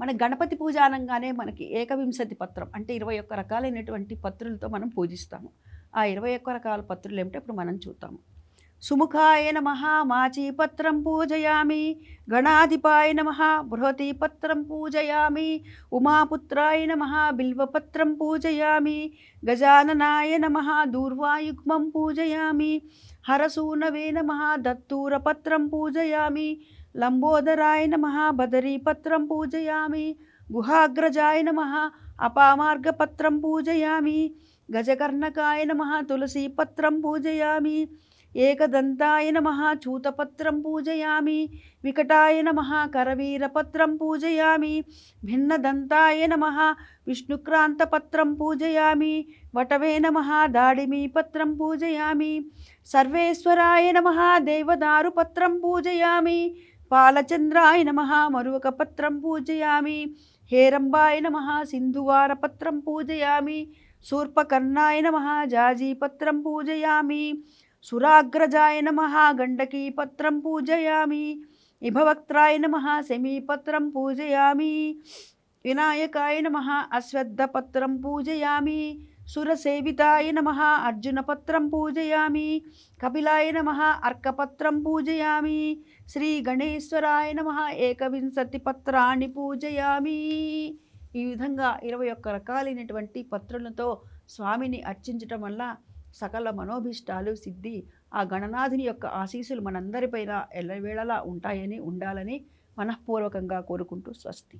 మన గణపతి పూజ అనగానే మనకి ఏకవింశతి పత్రం అంటే ఇరవై ఒక్క రకాలైనటువంటి పత్రులతో మనం పూజిస్తాము. ఆ ఇరవై ఒక్క రకాల పత్రులు ఏమిటో ఇప్పుడు మనం చూద్దాము. సుముఖాయ నమ మాచీపత్రం పూజయామి. గణాధిపాయ నమ బృహతీపత్రం పూజయామి. ఉమాపుత్రాయ నమ బిల్వపత్రం పూజయామి. గజాననాయ నమ దూర్వాయుగ్మం పూజయామి. హరసూనవే నమ దత్తూరపత్రం పూజయామి. లంబోదరాయ నమ బదరీపత్రం పూజయామి. గుహాగ్రజాయ నమ అపామార్గపత్రం పూజయామి. గజకర్ణకాయ నమ తులసీపత్రం పూజయామి. ఏకదంతాయ నమ చూతపత్రం పూజయామి వికటాయ నమ కరవీరపత్రం పూజయామి భిన్నదంతాయ నమ విష్ణుక్రాంతపత్రం పూజయామి వటవే నమ దాడిమీపత్రం పూజయామి సర్వేశ్వరాయ నమ దేవదారుపత్రం పూజయామి పాలచంద్రాయ నమ మరువకపత్రం పూజయామి హేరంబాయ నమ సింధువారపత్రం పూజయామి శూర్పకర్ణాయ నమ జాజీపత్రం పూజయామి సురాగ్రజాయ నమ గండకీపత్రం పూజయామి. ఇభవక్త్రాయ నమ శమీపత్రం పూజయామి. వినాయకాయ నమ అశ్వద్ధపత్రం పూజయామి. సురసేవితాయ నమ అర్జునపత్రం పూజయామి. కపిలాయ నమ అర్కపత్రం పూజయామి. శ్రీ గణేశ్వరాయ నమ ఏకవింశతి పత్రాన్ని పూజయామి. ఈ విధంగా ఇరవై ఒక్క రకాలైనటువంటి పత్రులతో స్వామిని అర్చించటం వల్ల సకల మనోభిష్టాలు సిద్ధి ఆ గణనాథుని యొక్క ఆశీస్సులు మనందరిపైన ఎల్లవేళలా ఉంటాయని ఉండాలని మనఃపూర్వకంగా కోరుకుంటూ స్వస్తి.